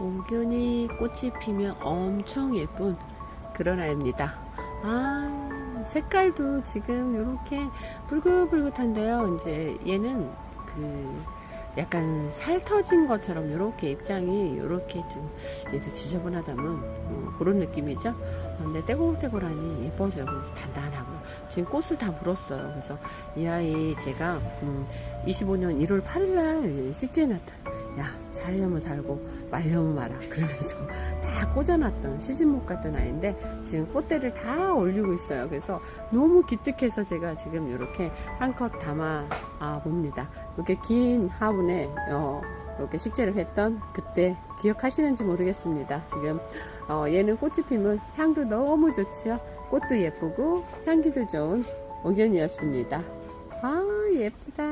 옥견이 꽃이 피면 엄청 예쁜 그런 아이입니다. 아, 색깔도 지금 이렇게 붉긋붉긋한데요. 이제 얘는 그 약간 살 터진 것처럼 이렇게 입장이 이렇게 좀 얘도 지저분하다면 어, 그런 느낌이죠. 어, 근데 떼골떼골하니 예뻐져요. 그래서 단단하고 지금 꽃을 다 물었어요. 그래서 이 아이 제가 음, 25년 1월 8일 날 식재해놨다. 야 살려면 살고 말려면 말아. 그러면서 다 꽂아놨던 시즌목 같던 아이인데 지금 꽃대를 다 올리고 있어요. 그래서 너무 기특해서 제가 지금 이렇게 한컷 담아 아, 봅니다. 이렇게 긴 화분에 어, 이렇게 식재를 했던 그때 기억하시는지 모르겠습니다. 지금 어, 얘는 꽃이 피면 향도 너무 좋지요. 꽃도 예쁘고 향기도 좋은 옥견이었습니다. 아 예쁘다.